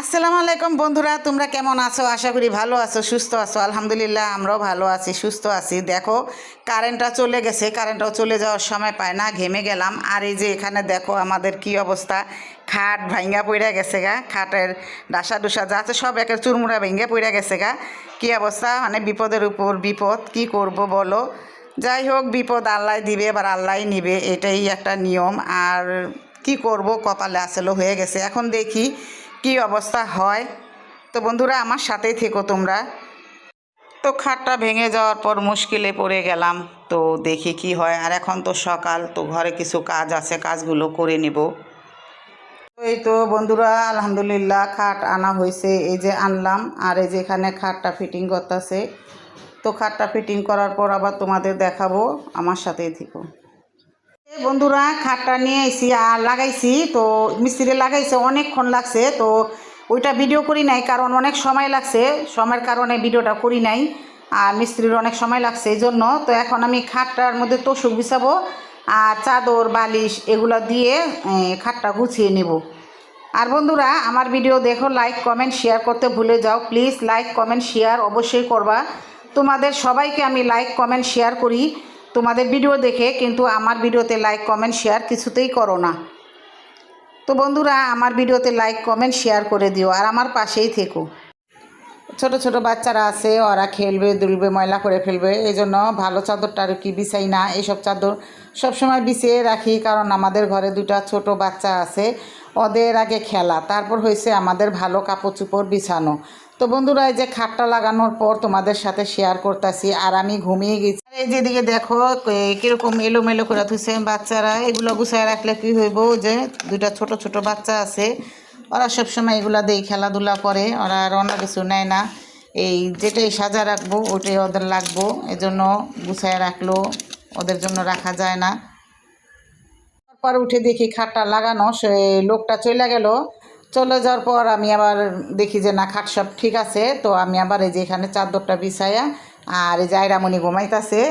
আসসালামু আলাইকুম বন্ধুরা, তোমরা কেমন আছো? আশা করি ভালো আছো, সুস্থ আছো। আলহামদুলিল্লাহ, আমরাও ভালো আছি, সুস্থ আছি। দেখো কারেন্টটা চলে গেছে কারেন্টটাও চলে যাওয়ার সময় পায় না, ঘেমে গেলাম। আর এই যে এখানে দেখো, আমাদের কি অবস্থা? খাট ভাঙ্গা পড়ে গেছে গা, খাটের ডাসা ডুসা যা আছে সব একের চুরমুড়া ভেঙ্গে পড়ে গেছে গা। কি অবস্থা? মানে বিপদের উপর বিপদ, কি করব বলো? যাই হোক, বিপদ আল্লাহ দিবে, এবার আল্লাহ নিবে, এটাই একটা নিয়ম। আর কি করব? কপালে আসলে হয়ে গেছে। এখন দেখি কি অবস্থা হয়? তো বন্ধুরা, আমার সাথেই থেকো তোমরা। তো খাটটা ভেঙে যাওয়ার পর মুশকিলে পড়ে গেলাম। তো দেখি কি হয়। আর এখন তো সকাল, তো ঘরে কিছু কাজ আছে, কাজগুলো করে নেব। তো এই তো বন্ধুরা, আলহামদুলিল্লাহ খাট আনা হয়েছে। এই যে আনলাম, আর এই যে এখানে খাটটা ফিটিং করতেছে। তো খাটটা ফিটিং করার পর আবার তোমাদের দেখাবো। আমার সাথেই থেকো। বন্ধুরা, খাটটা নিয়ে এসি আর লাগাইছি, তো মিস্ত্রি লাগাইছে, অনেকক্ষণ লাগছে, তো ওইটা ভিডিও করি নাই, কারণ অনেক সময় লাগছে, সময়ের কারণে ভিডিওটা করি নাই, আর মিস্ত্রির অনেক সময় লাগছে এই জন্য তো এখন আমি খাটটার মধ্যে তোষক বিছাবো, আর চাদর, বালিশ এগুলো দিয়ে খাটটা গুছিয়ে নেব। আর বন্ধুরা, আমার ভিডিও দেখো লাইক কমেন্ট শেয়ার করতে ভুলে যাও প্লিজ লাইক কমেন্ট শেয়ার অবশ্যই করবা। তোমাদের সবাইকে আমি লাইক কমেন্ট শেয়ার করি। তোমাদের ভিডিও দেখে কিন্তু আমার ভিডিওতে লাইক কমেন্ট শেয়ার কিছুতেই করো না। তো বন্ধুরা, আমার ভিডিওতে লাইক কমেন্ট শেয়ার করে দিও আর আমার পাশেই থেকো। ছোট ছোট বাচ্চারা আছে, ওরা খেলবে, দুলবে, ময়লা করে ফেলবে এই জন্য ভালো চাদরটা আর কি বিছাই না এইসব চাদর সবসময় বিছিয়ে রাখি, কারণ আমাদের ঘরে দুটা ছোট বাচ্চা আছে, ওদের আগে খেলা, তারপর হয়েছে আমাদের ভালো কাপড় চুপড় বিছানো। তো বন্ধুরা, এই যে খাটটা লাগানোর পর তোমাদের সাথে শেয়ার করতেছি আর আমি ঘুমিয়ে গেছি। এই যেদিকে দেখো কীরকম এলোমেলো করে থুছে বাচ্চারা। এগুলো গুছায় রাখলে কি হইব যে দুইটা ছোট ছোট বাচ্চা আছে, ওরা সবসময় এগুলা দিয়ে খেলাধুলা করে, ওরা আর অন্য কিছু নেয় না। এই যেটাই সাজা রাখব, ওটাই ওদের লাগবো। এজন্য গুছায় রাখল, ওদের জন্য রাখা যায় না। তারপর উঠে দেখি খাটটা লাগানো, সে লোকটা চলে গেল। চলে যাওয়ার পর আমি আবার দেখি যে না, খাট সব ঠিক আছে, তো আমি আবার এই যে এখানে চাদরটা বিছাইয়া আর এই যে ঘুমাইতেছে।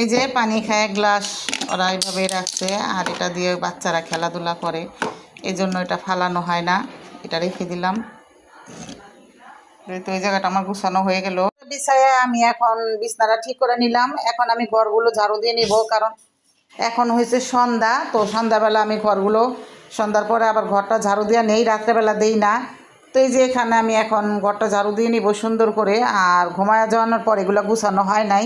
এই যে পানি খায় গ্লাস, ওরা এইভাবে রাখছে আর এটা দিয়ে বাচ্চারা খেলাধুলা করে এই জন্য এটা ফালানো হয় না, এটা রেখে দিলাম। তো এই জায়গাটা আমার গুছানো হয়ে গেল। বিছায়া আমি এখন বিছনাটা ঠিক করে নিলাম। এখন আমি ঘরগুলো ঝাড়ু দিয়ে নিব, কারণ এখন হয়েছে সন্ধ্যা। তো সন্ধ্যাবেলা আমি ঘরগুলো, সন্ধ্যার পরে আবার ঘরটা ঝাড়ু দেওয়া নেই, রাত্রেবেলা দেই না। তো এই যে এখানে আমি এখন ঘরটা ঝাড়ু দিয়ে নিব সুন্দর করে, আর ঘুমায় যাওয়ানোর পর এগুলো গুছানো হয় নাই।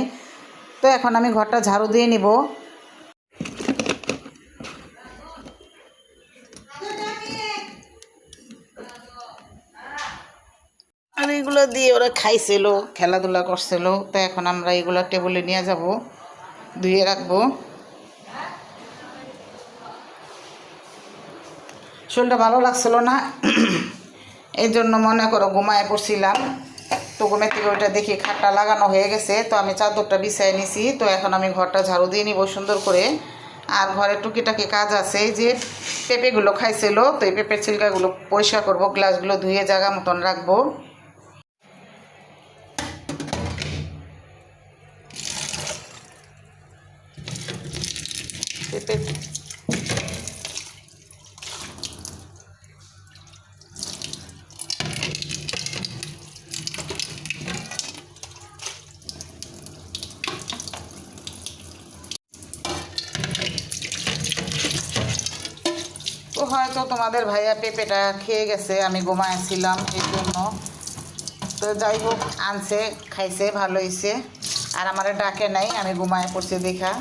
তো এখন আমি ঘরটা ঝাড়ু দিয়ে নিব। আর এগুলো দিয়ে ওরা খাইছিল, খেলাধুলা করছিল। তো এখন আমরা এগুলো টেবিলে নিয়ে যাব, ধুয়ে রাখব। শরীরটা ভালো লাগছিল না। এই জন্য মনে করো ঘুমায় পড়ছিলাম। তো ঘুমের থেকে ওইটা দেখি খাটটা লাগানো হয়ে গেছে। তো আমি চাদরটা বিছাই নিছি। তো এখন আমি ঘরটা ঝাড়ু দিয়ে নিব সুন্দর করে। আর ঘরে টুকিটাকি কাজ আছে। যে পেঁপেগুলো খাইছিল, তো এই পেঁপের ছিলকাগুলো পরিষ্কার করব, গ্লাসগুলো ধুয়ে জায়গা মতন রাখব। পেঁপে। তো হয়তো তোমাদের ভাইয়া পেঁপেটা খেয়ে গেছে, আমি ঘুমাইছিলাম এই জন্য। তো যাই হোক, আনছে, খাইছে, ভালো হয়েছে আর আমার ডাকে নাই, আমি ঘুমায় পড়ছি দেখা।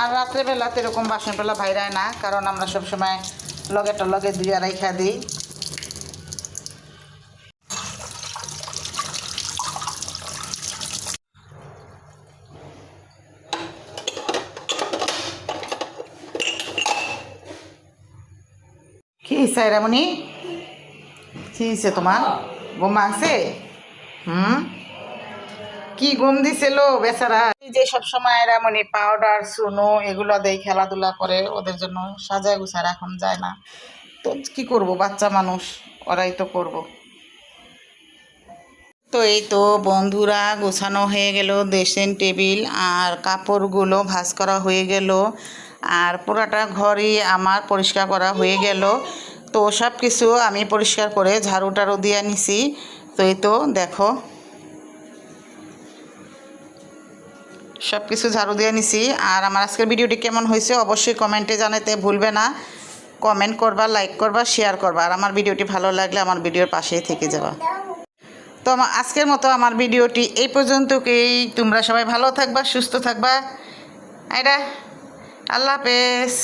আর রাত্রেবেলাতে এরকম বাসন পেলা ভাইরায় না, কারণ আমরা সবসময় লগেটা লগে দুই আড়াই খা দিই। কি কি তোমার? ঘুম আছে হুম? কি ঘুম দিছিল বেচারা? যে সব সময় রামনি পাউডার সুনো এগুলো দেয় খেলাধুলা করে ওদের জন্য সাজায় গুছায় এখন যায় না। তো কি করব বাচ্চা মানুষ ওরাই তো করব। তো এই তো বন্ধুরা গোছানো হয়ে গেল ড্রেসিং টেবিল আর কাপড়গুলো ভাঁজ করা হয়ে গেল আর পুরাটা ঘরই আমার পরিষ্কার করা হয়ে গেল। তো সব কিছু আমি পরিষ্কার করে ঝাড়ু টাড়ু দিয়ে নিছি। তো এই তো দেখো। সব কিছু ঝাড়ু দিয়ে নিছি। আর আমার আজকের ভিডিওটি কেমন হয়েছে অবশ্যই কমেন্টে জানাতে ভুলবে না। কমেন্ট করবা, লাইক করবা, শেয়ার করবা। আর আমার ভিডিওটি ভালো লাগলে আমার ভিডিওর পাশেই থেকে যাওয়া তো আমার আজকের মতো আমার ভিডিওটি এই পর্যন্তকেই। তোমরা সবাই ভালো থাকবা, সুস্থ থাকবা। এটা আল্লাহ হাফেজ।